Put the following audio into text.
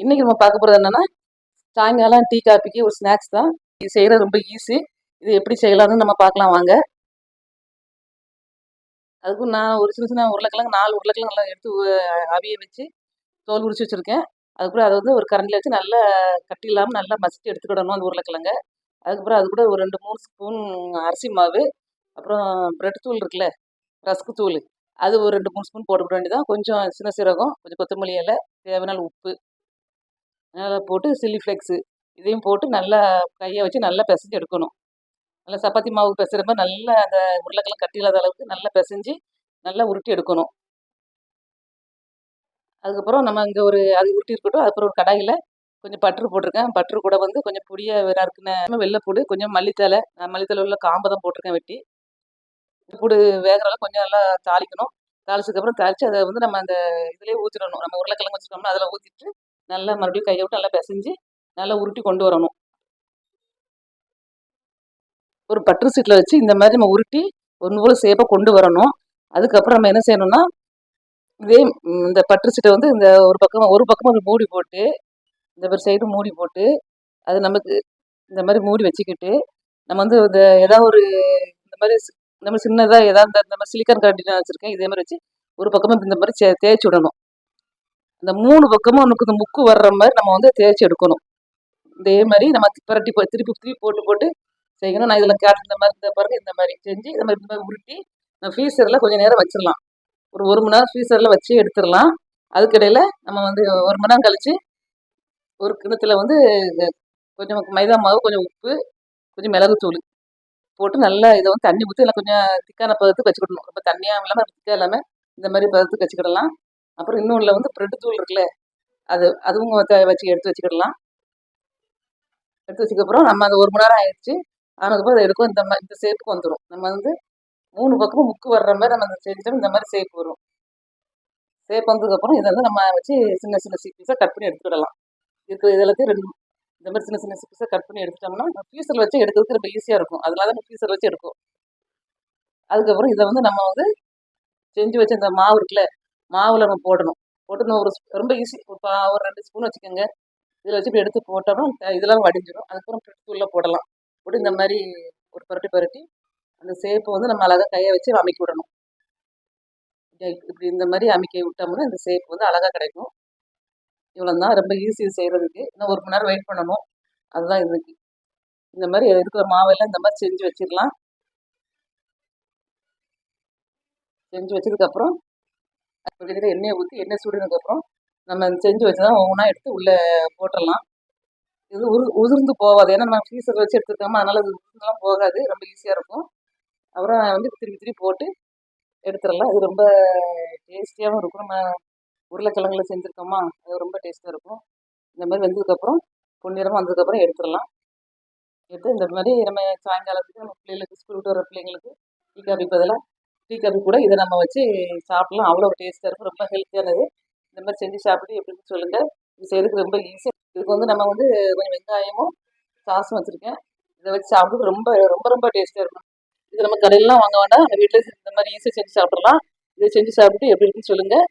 இன்னைக்கு நம்ம பார்க்க போகிறது என்னன்னா சாயங்காலம் டீ காப்பிக்கு ஒரு ஸ்நாக்ஸ் தான். இது செய்கிறது ரொம்ப ஈஸி இது எப்படி செய்யலாம்னு நம்ம பார்க்கலாம் வாங்க. அதுக்கும் நான் ஒரு சின்ன சின்ன உருளைக்கிழங்கு நாலு உருளைக்கிழங்கு நல்லா எடுத்து அவிய வச்சு தோல் உரிச்சு வச்சுருக்கேன். அதுக்கப்புறம் அதை வந்து ஒரு கரண்டில் வச்சு நல்லா கட்டி இல்லாமல் நல்லா மசித்து எடுத்துக்கிடணும் அந்த உருளைக்கிழங்க. அதுக்கப்புறம் அது கூட ஒரு ரெண்டு மூணு ஸ்பூன் அரிசி மாவு அப்புறம் பிரெட் தூள் இருக்குல்ல ரஸ்க்கு தூள். அது ஒரு ரெண்டு மூணு ஸ்பூன் போட்டுக்கிட வேண்டியதான் கொஞ்சம் சின்ன சீரகம் கொஞ்சம் கொத்தமல்லி இலை தேவையான உப்பு நல்லா போட்டு சில்லிஃப்ளெக்ஸு இதையும் போட்டு நல்லா கையை வச்சு நல்லா பிசைஞ்சு எடுக்கணும். நல்லா சப்பாத்தி மாவு பிசைகிற மாதிரி நல்லா அந்த உருளைக்கெல்லாம் கட்டி இல்லாத அளவுக்கு நல்லா பிசைஞ்சு நல்லா உருட்டி எடுக்கணும். அதுக்கப்புறம் நம்ம இங்கே ஒரு அது உருட்டி இருக்கட்டும் அதுக்கப்புறம் ஒரு கடாயில் கொஞ்சம் பட்டர் போட்டிருக்கேன். பட்டர் கூட வந்து கொஞ்சம் பொடியை நறுக்குன வெள்ளைப்பூடு கொஞ்சம் மல்லித்தலை நான் மல்லித்தலை உள்ள காம்பை தான் போட்டிருக்கேன் வெட்டி. பூடு வேகிற கொஞ்சம் நல்லா தாளிக்கணும். தாளிச்சதுக்கப்புறம் தாளித்து அதை வந்து நம்ம அந்த இதிலே ஊற்றிடணும் நம்ம உருளைக்கிழங்கு வச்சுருக்கோம்னா அதில் ஊற்றிட்டு நல்லா மறுபடியும் கையை விட்டு நல்லா பிசைஞ்சு நல்லா உருட்டி கொண்டு வரணும். ஒரு பட்டர் சீட்டில் வச்சு இந்த மாதிரி நம்ம உருட்டி ஒன்று போல் சேஃபாக கொண்டு வரணும். அதுக்கப்புறம் நம்ம என்ன செய்யணும்னா இதே இந்த பட்டு சீட்டை வந்து இந்த ஒரு பக்கம் ஒரு பக்கம் அப்படி மூடி போட்டு இந்த ஒரு சைடு மூடி போட்டு அது நமக்கு இந்த மாதிரி மூடி வச்சுக்கிட்டு நம்ம வந்து இந்த ஏதாவது ஒரு இந்த மாதிரி நம்ம இந்த மாதிரி சின்னதாக ஏதாவது இந்த மாதிரி சிலிக்கான் கரண்டி வச்சுருக்கேன் இதே மாதிரி வச்சு ஒரு பக்கமாக இந்த மாதிரி தே தேய்ச்சி விடணும். இந்த மூணு பக்கமும் நமக்கு இந்த முக்கு வர்ற மாதிரி நம்ம வந்து தேய்ச்சி எடுக்கணும். இதே மாதிரி நம்ம புரட்டி போ திருப்பி திருப்பி போட்டு போட்டு செய்யணும். நான் இதில் கேட்டு இந்த மாதிரி இந்த பாருங்க இந்த மாதிரி செஞ்சு இந்த மாதிரி இந்த மாதிரி உருட்டி நம்ம ஃப்ரீசரில் கொஞ்சம் நேரம் வச்சிடலாம். ஒரு ஒரு மணி நேரம் ஃப்ரீசரில் வச்சு எடுத்துடலாம். அதுக்கிடையில் நம்ம வந்து ஒரு மணி நேரம் கழித்து ஒரு கிணத்துல வந்து கொஞ்சம் மைதா மாவு கொஞ்சம் உப்பு கொஞ்சம் மிளகுத்தூள் போட்டு நல்லா இதை வந்து தண்ணி ஊற்றி நல்லா கொஞ்சம் திக்கான பதத்துக்கு வச்சுக்கிடணும். ரொம்ப தண்ணியாக இல்லாமல் திக்காக இல்லாமல் இந்த மாதிரி பதத்துக்கு வச்சுக்கிடலாம். அப்புறம் இன்னொன்றில் வந்து பிரெட் தூள் இருக்குல்ல அது அதுவும் வச்சு எடுத்து வச்சுக்கிடலாம். எடுத்து வச்சதுக்கப்புறம் நம்ம அந்த ஒரு மணி நேரம் ஆயிடுச்சு. ஆனதுக்கப்புறம் அதை எடுக்கும் இந்த மாதிரி இந்த ஷேப்புக்கு வந்துடும் நம்ம வந்து மூணு பக்கமும் முக்கு வர்ற மாதிரி நம்ம செஞ்சோம் இந்த மாதிரி ஷேப் வரும். ஷேப் வந்ததுக்கப்புறம் இதை வந்து நம்ம வச்சு சின்ன சின்ன பீஸாக கட் பண்ணி எடுத்துக்கிடலாம். இருக்கிற இதெல்லாத்தையும் ரெண்டு இந்த மாதிரி சின்ன சின்ன பீஸாக கட் பண்ணி எடுத்துட்டோம்னா ஃபியூசர் வச்சு எடுக்கிறதுக்கு ரொம்ப ஈஸியாக இருக்கும். அதனால தான் ஃபியூசர் வச்சு எடுக்கும். அதுக்கப்புறம் இதை வந்து நம்ம வந்து செஞ்சு வச்ச இந்த மாவு இருக்குல்ல மாவில் நம்ம போடணும். போட்டு ஒரு ரொம்ப ஈஸி ஒரு பா- ஒரு ரெண்டு ஸ்பூன் வச்சுக்கோங்க. இதில் வச்சு இப்படி எடுத்து போட்டோம்னா இதெல்லாம் வடிஞ்சிடும் அதுக்கப்புறம் பிரெட் தூளில் போடலாம். போட்டு இந்த மாதிரி ஒரு பரட்டி புரட்டி அந்த சேப்பை வந்து நம்ம அழகாக கையை வச்சு அமைக்கி விடணும். இப்படி இப்படி இந்த மாதிரி அமைக்க விட்டோம்னா இந்த சேப் வந்து அழகாக கிடைக்கும். இவ்வளோ தான் ரொம்ப ஈஸி செய்கிறதுக்கு இன்னும் ஒரு மணி நேரம் வெயிட் பண்ணணும். அதுதான் இதுக்கு. இந்த மாதிரி இருக்கிற மாவெல்லாம் இந்த மாதிரி செஞ்சு வச்சிடலாம். செஞ்சு வச்சதுக்கப்புறம் கிட்டத்தட்ட எண்ணெயை ஊற்றி எண்ணெய் சூடினதுக்கப்புறம் நம்ம செஞ்சு வச்சதான் ஒவ்வொன்றா எடுத்து உள்ளே போட்டுடலாம் இது உரு உதிர்ந்து போகாது. ஏன்னா நம்ம ஃப்ரீசர் வச்சு எடுத்துருக்கோமா அதனால அது உதிர்ந்துலாம் போகாது. ரொம்ப ஈஸியாக இருக்கும். அப்புறம் வந்து திருப்பி திருப்பி போட்டு எடுத்துடலாம். இது ரொம்ப டேஸ்டியாகவும் இருக்கும். நம்ம உருளைக்கிழங்குல செஞ்சுருக்கோமா அது ரொம்ப டேஸ்ட்டாக இருக்கும். இந்த மாதிரி வெந்ததுக்கப்புறம் பொன்னிறமாக வந்ததுக்கப்புறம் எடுத்துடலாம். எடுத்து இந்த மாதிரி நம்ம சாயங்காலத்துக்கு நம்ம பிள்ளைகளுக்கு ஸ்கூல் விட்டு வர பிள்ளைங்களுக்கு டீ காபி பதிலாக ஸ்பீக்கர் கூட இதை நம்ம வச்சு சாப்பிடலாம். அவ்வளோ டேஸ்ட்டாக இருக்கும். ரொம்ப ஹெல்த்தியானது இந்த மாதிரி செஞ்சு சாப்பிட்டு எப்படின்னு சொல்லுங்கள் இது செய்யறதுக்கு ரொம்ப ஈஸி இதுக்கு வந்து நம்ம வந்து கொஞ்சம் வெங்காயமும் சாஸும் வச்சுருக்கேன். இதை வச்சு சாப்பிட்டு ரொம்ப ரொம்ப ரொம்ப டேஸ்ட்டாக இருக்கும். இது நம்ம கடையிலலாம் வாங்க வேண்டாம். நம்ம வீட்டில் இந்த மாதிரி ஈஸியாக செஞ்சு சாப்பிடலாம். இதை செஞ்சு சாப்பிட்டு எப்படி இருக்குன்னு சொல்லுங்கள்